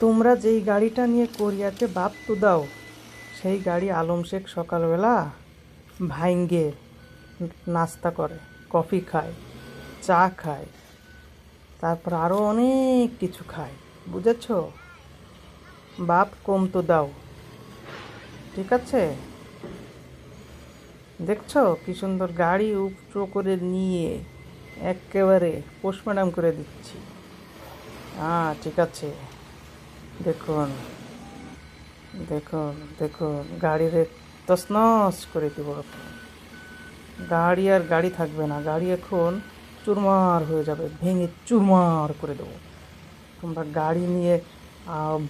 তোমরা যেই গাড়িটা নিয়ে কোরিয়াতে বাপ তো দাও, সেই গাড়ি আলম শেখ সকালবেলা ভাইঙ্গে নাস্তা করে, কফি খায়, চা খায়, তারপর আরও অনেক কিছু খায়, বুঝেছ? বাপ কম তো দাও, ঠিক আছে? দেখছ কি সুন্দর গাড়ি উপচো করে নিয়ে একেবারে পোস্টম্যাডাম করে দিচ্ছি। হ্যাঁ ঠিক আছে। দেখুন দেখুন দেখুন গাড়ির তসনস করে দিব গাড়ি আর গাড়ি থাকবে না, গাড়ি এখন চুরমার হয়ে যাবে, ভেঙে চুরমার করে দেবো। তোমরা গাড়ি নিয়ে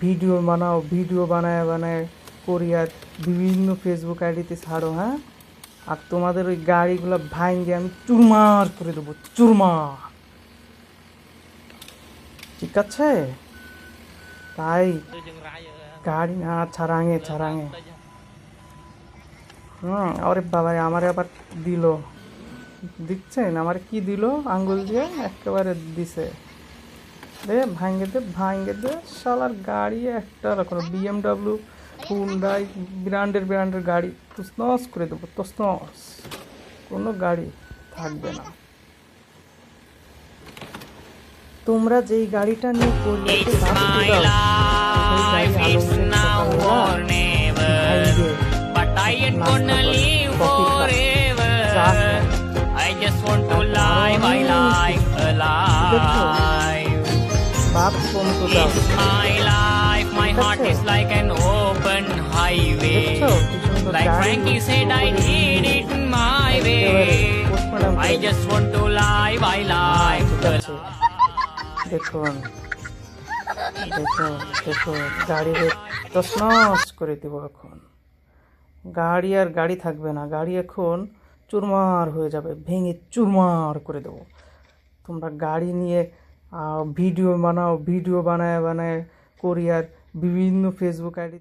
ভিডিও বানাও, ভিডিও বানায় বানায় কোরিয়ার বিভিন্ন ফেসবুক আইডিতে ছাড়ো হ্যাঁ? আর তোমাদের ওই গাড়িগুলো ভাঙে আমি চুরমার করে দেবো, চুরমার। ঠিক আছে? তাই গাড়ি না ছাড়াঙে ছাড়াঙে হুম আরে বাবা আমার আবার দিল। দিচ্ছেন আমার কি দিল? আঙ্গুল দিয়ে একেবারে দিছে। দে, ভাঙ্গে দে ভাঙ্গে দে। শালার গাড়ি একটা রকম বিএমডাব্লিউ হুন্ডাই ব্র্যান্ডের ব্র্যান্ডের গাড়ি। তসনস করে দেবো, তসনস। কোনো গাড়ি থাকবে না। to live my life alive. বাপ কম তো দাও It's my life, my heart is like an open highway. দেখছো কি সুন্দর Like গাড়ি Frankie said, I did it my একেবারে way. postmortem I করে just want to live my life ঠিক আছে দেখুন দেখুন দেখুন গাড়ির তসনস করে দেবো এখন। গাড়ি আর গাড়ি থাকবে না। গাড়ি এখন চুরমার হয়ে যাবে। ভেঙে চুরমার করে দেবো। তোমরা গাড়ি নিয়ে ভিডিও বানাও, ভিডিও বানায় বানায় কোরিয়ার বিভিন্ন ফেসবুক আইডি